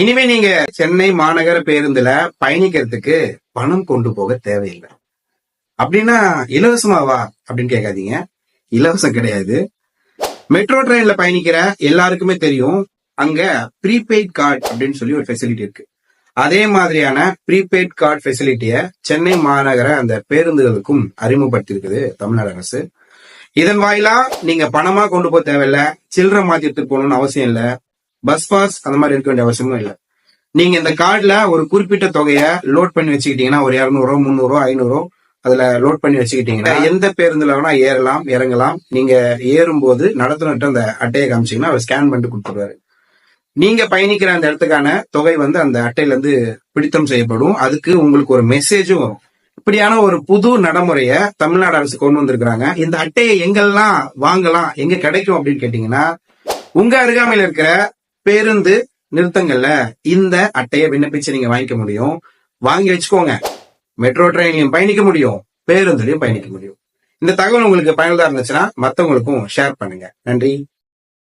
இனிமே நீங்க சென்னை மாநகர பேருந்துல பயணிக்கிறதுக்கு பணம் கொண்டு போக தேவையில்லை. அப்படின்னா இலவசமாவா அப்படின்னு கேட்காதீங்க. இலவசம் கிடையாது. மெட்ரோ ட்ரெயின்ல பயணிக்கிற எல்லாருக்குமே தெரியும். அங்க ப்ரீபெய்ட் கார்டு அப்படின்னு சொல்லி ஒரு ஃபெசிலிட்டி இருக்கு. அதே மாதிரியான ப்ரீபெய்ட் கார்டு ஃபெசிலிட்டிய சென்னை மாநகர அந்த பேருந்துகளுக்கும் அறிமுகப்படுத்தியிருக்குது தமிழ்நாடு அரசு. இதன் வாயிலா நீங்க பணமா கொண்டு போக தேவையில்ல. சில்லறை மாத்திட்டு எடுத்துட்டு போகணும்னு அவசியம் இல்ல. பஸ் பாஸ் அந்த மாதிரி இருக்க வேண்டிய அவசியமும் இல்லை. நீங்க இந்த கார்டுல ஒரு குறிப்பிட்ட தொகையை லோட் பண்ணி வச்சுக்கிட்டீங்கன்னா ஒரு இரநூறுவா முந்நூறுவா ஐநூறு அதுல லோட் பண்ணி வச்சுக்கிட்டீங்கன்னா எந்த பேருந்துல வேணா ஏறலாம் இறங்கலாம் நீங்க ஏறும்போது நடத்துனர்கிட்ட அந்த அட்டையை காமிச்சீங்கன்னா அவர் ஸ்கேன் பண்ணிட்டு கொடுத்துருவாரு. நீங்க பயணிக்கிற அந்த இடத்துக்கான தொகை வந்து அந்த அட்டையில இருந்து பிடித்தம் செய்யப்படும். அதுக்கு உங்களுக்கு ஒரு மெசேஜும் வரும். இப்படியான ஒரு புது நடைமுறைய தமிழ்நாடு அரசு கொண்டு வந்திருக்கிறாங்க. இந்த அட்டையை எங்கெல்லாம் வாங்கலாம் எங்க கிடைக்கும் அப்படின்னு கேட்டீங்கன்னா உங்க அருகாமையில் இருக்கிற பேருந்து நிறுத்தங்கள்ல இந்த அட்டையை விண்ணப்பிச்சு நீங்க வாங்கிக்க முடியும். வாங்கி வச்சுக்கோங்க. மெட்ரோ ட்ரெயின்லயும் பயணிக்க முடியும். பேருந்துலயும் பயணிக்க முடியும். இந்த தகவல் உங்களுக்கு பயனுள்ளதா இருந்துச்சுன்னா மத்தவங்களுக்கும் ஷேர் பண்ணுங்க. நன்றி.